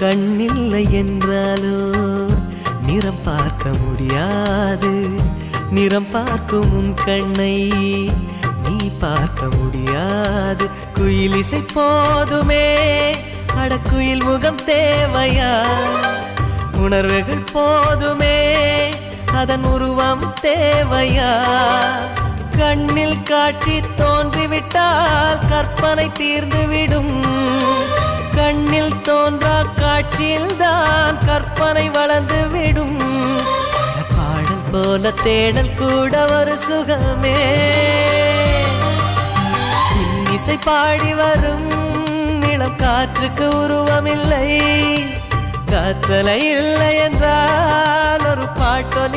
கண்ணில்லை என்றாலோ? நிறம் பார்க்க முடியாது. நிறம் பார்க்கும் உன் கண்ணை நீ பார்க்க முடியாது. குயில் இசை போதுமே. அடக்குயில் முகம் தேவையா? உணர்வுகள் போதுமே. அதன் உருவம் தேவையா? கண்ணில் காட்சி தோன்றிவிட்டால் கற்பனை தீர்ந்து காற்றில்தான் கற்பனை வளர்ந்து விடும். பாடல் போல தேடல் கூட ஒரு சுகமே. இசை பாடி வரும் இளம் காற்றுக்கு உருவமில்லை. காற்றலை இல்லை என்றால் ஒரு பாட்டொலி